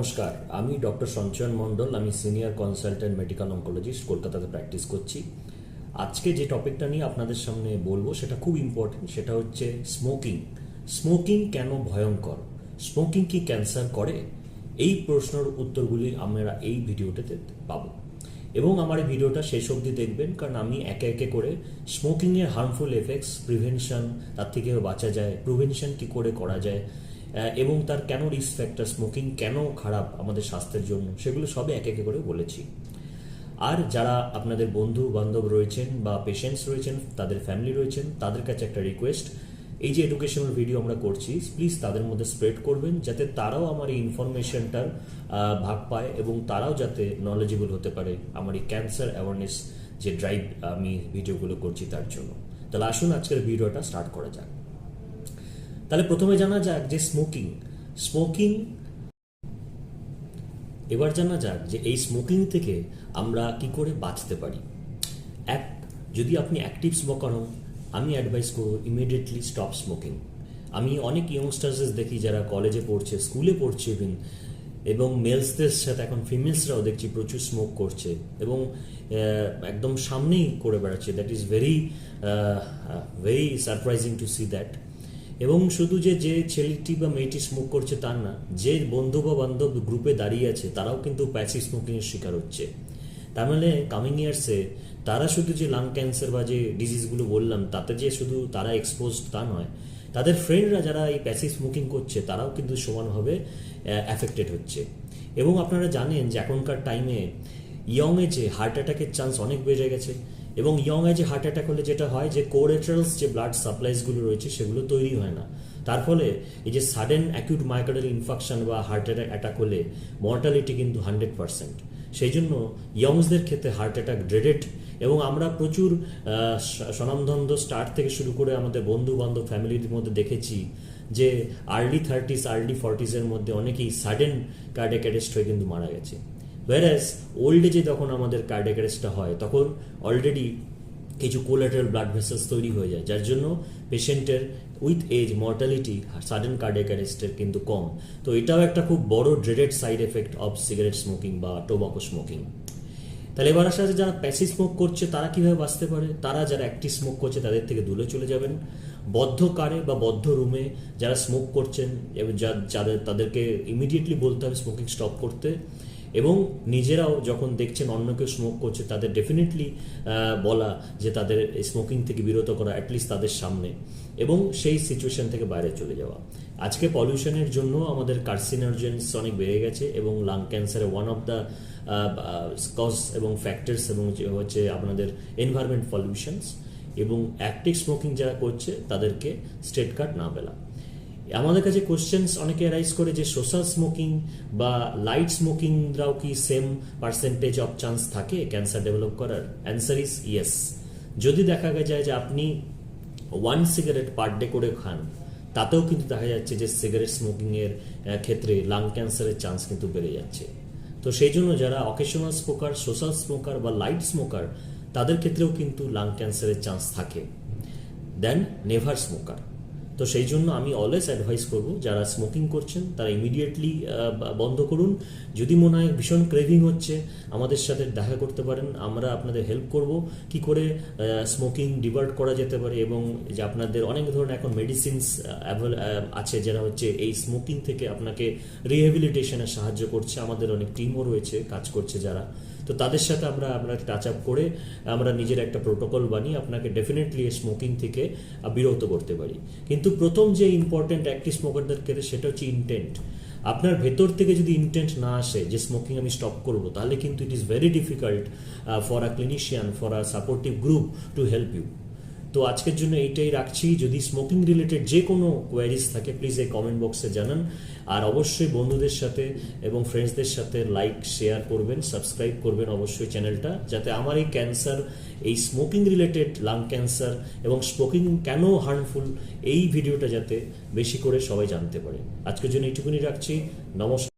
নমস্কার, আমি ডক্টর সঞ্চয়ন মণ্ডল, আমি সিনিয়র কনসালটেন্ট মেডিকেল অঙ্কোলজিস্ট কলকাতাতে প্র্যাকটিস করছি। আজকে যে টপিকটা নিয়ে আপনাদের সামনে বলব, সেটা খুব ইম্পর্টেন্ট সেটা হচ্ছে স্মোকিং স্মোকিং কেন ভয়ঙ্কর? স্মোকিং কি ক্যান্সার করে? এই প্রশ্নের উত্তরগুলি আমরা এই ভিডিওটাতে পাবো। এবং আমার এই ভিডিওটা শেষ অবধি দেখবেন, কারণ আমি একে একে করে স্মোকিংয়ের হার্মফুল এফেক্টস প্রিভেনশন তার থেকে বাঁচা যায়। প্রিভেনশন কি করে করা যায়? এবং তার কেন রিস্ক ফ্যাক্টর স্মোকিং কেন খারাপ আমাদের স্বাস্থ্যের জন্য, সেগুলো সবই একে একে করে বলেছি। আর যারা আপনাদের বন্ধু বান্ধব রয়েছেন বা পেশেন্টস রয়েছেন, তাদের ফ্যামিলি রয়েছেন, তাদের কাছে একটা রিকোয়েস্ট এই যে এডুকেশনাল ভিডিও আমরা করছি প্লিজ তাদের মধ্যে স্প্রেড করবেন, যাতে তারাও আমার এই ইনফরমেশনটার ভাগ পায় এবং তারাও যাতে নলেজেবল হতে পারে আমার এই ক্যান্সার অ্যাওয়ারনেস যে ড্রাইভ আমি ভিডিওগুলো করছি তার জন্য। তাহলে আসুন আজকের ভিডিওটা স্টার্ট করা যাক। তাহলে প্রথমে জানা যাক যে স্মোকিং স্মোকিং এবার জানা যাক যে এই স্মোকিং থেকে আমরা কি করে বাঁচতে পারি। এক, যদি আপনি অ্যাক্টিভ স্মোকার হন, আমি অ্যাডভাইস করব ইমিডিয়েটলি স্টপ স্মোকিং আমি অনেক ইয়ংস্টার্সেস দেখি যারা কলেজে পড়ছে স্কুলে পড়ছে ইভিন এবং মেলসদের সাথে এখন ফিমেলসরাও দেখছি প্রচুর স্মোক করছে এবং একদম সামনেই করে বেড়াচ্ছে। That is very very surprising to see that এবং শুধু যে যে ছেলেটি বা মেয়েটি স্মোক করছে তার না, যে বন্ধু বা বান্ধব গ্রুপে দাঁড়িয়ে আছে, তারাও কিন্তু প্যাসিভ স্মোকিং এর শিকার হচ্ছে। তার মানে কামিং ইয়ার্সে তারা শুধু যে লাং ক্যান্সার বা যে ডিজিজগুলো বললাম, তাতে যে শুধু তারা এক্সপোজ তা নয়, তাদের ফ্রেন্ডরা যারা এই প্যাসিভ স্মোকিং করছে, তারাও কিন্তু সমানভাবে অ্যাফেক্টেড হচ্ছে। এবং আপনারা জানেন যে এখনকার টাইমে ইয়ং এজে হার্ট অ্যাটাকের চান্স অনেক বেড়ে গেছে। এবং ইয়ং এজে হার্ট অ্যাটাক হলে যেটা হয় যে কোরেটারালস যে ব্লাড সাপ্লাইসগুলো রয়েছে সেগুলো তৈরি হয় না। তার ফলে এই যে সাডেন অ্যাকিউট মাইকার্ডাল ইনফেকশন বা হার্ট অ্যাটাক হলে মর্টালিটি কিন্তু হান্ড্রেড পার্সেন্ট সেই জন্য ইয়ংসদের ক্ষেত্রে হার্ট অ্যাটাক ড্রেডেড এবং আমরা প্রচুর আহ, স- স্টার্ট থেকে শুরু করে আমাদের বন্ধু বান্ধব ফ্যামিলির মধ্যে দেখেছি যে আর্লি থার্টিস আর্লি ফর্টিসের মধ্যে অনেকেই সাডেন কার্ডিয়াক অ্যারেস্ট হয়ে কিন্তু মারা গেছে। ওয়ারাস ওল্ড এজে যখন আমাদের কার্ডিয়াক অ্যারেস্টটা হয়, তখন অলরেডি কিছু কোলাটারাল ব্লাড ভেসেলস তৈরি হয়ে যায়, যার জন্য পেশেন্টের with age mortality sudden cardiac অ্যারেস্টের কিন্তু কম। তো এটাও একটা খুব বড় dreaded side effect of cigarette smoking বা টোবাকো স্মোকিং তাহলে এবার আসা যারা প্যাসিভ স্মোক করছে, তারা কীভাবে বাঁচতে পারে? তারা যারা অ্যাক্টিভ স্মোক করছে, তাদের থেকে দূরে চলে যাবেন। বদ্ধ কারে বা বদ্ধ রুমে যারা স্মোক করছেন, এবং যাদের, তাদেরকে ইমিডিয়েটলি বলতে হবে স্মোকিং স্টপ করতে। এবং নিজেরাও যখন দেখছেন অন্য কেউ স্মোক করছে, তাদের ডেফিনেটলি বলা যে তাদের স্মোকিং থেকে বিরত করা অ্যাটলিস্ট তাদের সামনে এবং সেই সিচুয়েশন থেকে বাইরে চলে যাওয়া। আজকে পলিউশনের জন্য আমাদের কার্সিনোজেন্স অনেক বেড়ে গেছে এবং লাং ক্যান্সারে ওয়ান অফ দ্য কজ এবং ফ্যাক্টরস এবং হচ্ছে আপনাদের এনভায়রনমেন্ট পলিউশনস এবং অ্যাক্টিভ স্মোকিং যারা করছে, তাদেরকে স্টেট কার্ড না পেলা আমাদের কাছে কোশ্চেন্স অনেকে রাইজ করে যে সোশ্যাল স্মোকিং বা লাইট স্মোকিংরাও কি সেম পার্সেন্টেজ অফ চান্স থাকে ক্যান্সার ডেভেলপ করার? অ্যান্সার ইজ ইয়েস যদি দেখা যায় যে আপনি ওয়ান সিগারেট পার ডে করে খান, তাতেও কিন্তু দেখা যাচ্ছে যে সিগারেট স্মোকিংয়ের ক্ষেত্রে লাং ক্যান্সারের চান্স কিন্তু বেড়ে যাচ্ছে। তো সেই জন্য যারা অকেশনাল স্মোকার সোশ্যাল স্মোকার বা লাইট স্মোকার তাদের ক্ষেত্রেও কিন্তু লাং ক্যান্সারের চান্স থাকে। দেন নেভার স্মোকার তো সেই জন্য আমি অলওয়েজ অ্যাডভাইস করব, যারা স্মোকিং করছেন, তারা ইমিডিয়েটলি বন্ধ করুন। যদি মনে হয় ভীষণ ক্রেভিং হচ্ছে, আমাদের সাথে দেখা করতে পারেন, আমরা আপনাদের হেল্প করব। কি করে স্মোকিং ডিভার্ট করা যেতে পারে এবং যে আপনাদের অনেক ধরনের এখন মেডিসিনস আছে, যারা হচ্ছে এই স্মোকিং থেকে আপনাকে রিহেবিলিটেশনে সাহায্য করছে। আমাদের অনেক টিমও রয়েছে, কাজ করছে যারা। তো তাদের সাথে আমরা আমরা টাচ আপ করে, আমরা নিজের একটা প্রোটোকল বানিয়ে আপনাকে ডেফিনেটলি স্মোকিং থেকে বিরত করতে পারি। কিন্তু প্রথম যে ইম্পর্টেন্ট অ্যাক্টিভ স্মোকারদের ক্ষেত্রে সেটা হচ্ছে ইন্টেন্ট আপনার ভেতর থেকে যদি ইন্টেন্ট না আসে যে স্মোকিং আমি স্টপ করব, তাহলে কিন্তু it is very difficult for a clinician for a supportive group to help you তো আজকের জন্য এইটাই রাখছি। যদি স্মোকিং রিলেটেড যে কোনো কোয়ারিজ থাকে প্লিজ এই কমেন্ট বক্সে জানান। আর অবশ্যই বন্ধুদের সাথে এবং ফ্রেন্ডসদের সাথে লাইক শেয়ার করবেন সাবস্ক্রাইব করবেন অবশ্যই চ্যানেলটা যাতে আমার এই ক্যান্সার এই স্মোকিং রিলেটেড লাং ক্যান্সার এবং স্মোকিং কেন হার্মফুল এই ভিডিওটা যাতে বেশি করে সবাই জানতে পারে। আজকের জন্য এইটুকুনি রাখছি। নমস্কার।